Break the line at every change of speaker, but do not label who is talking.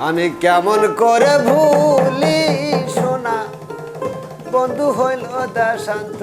আমি কেমন করে ভুলি সোনা বন্ধু হইল দাসান্ত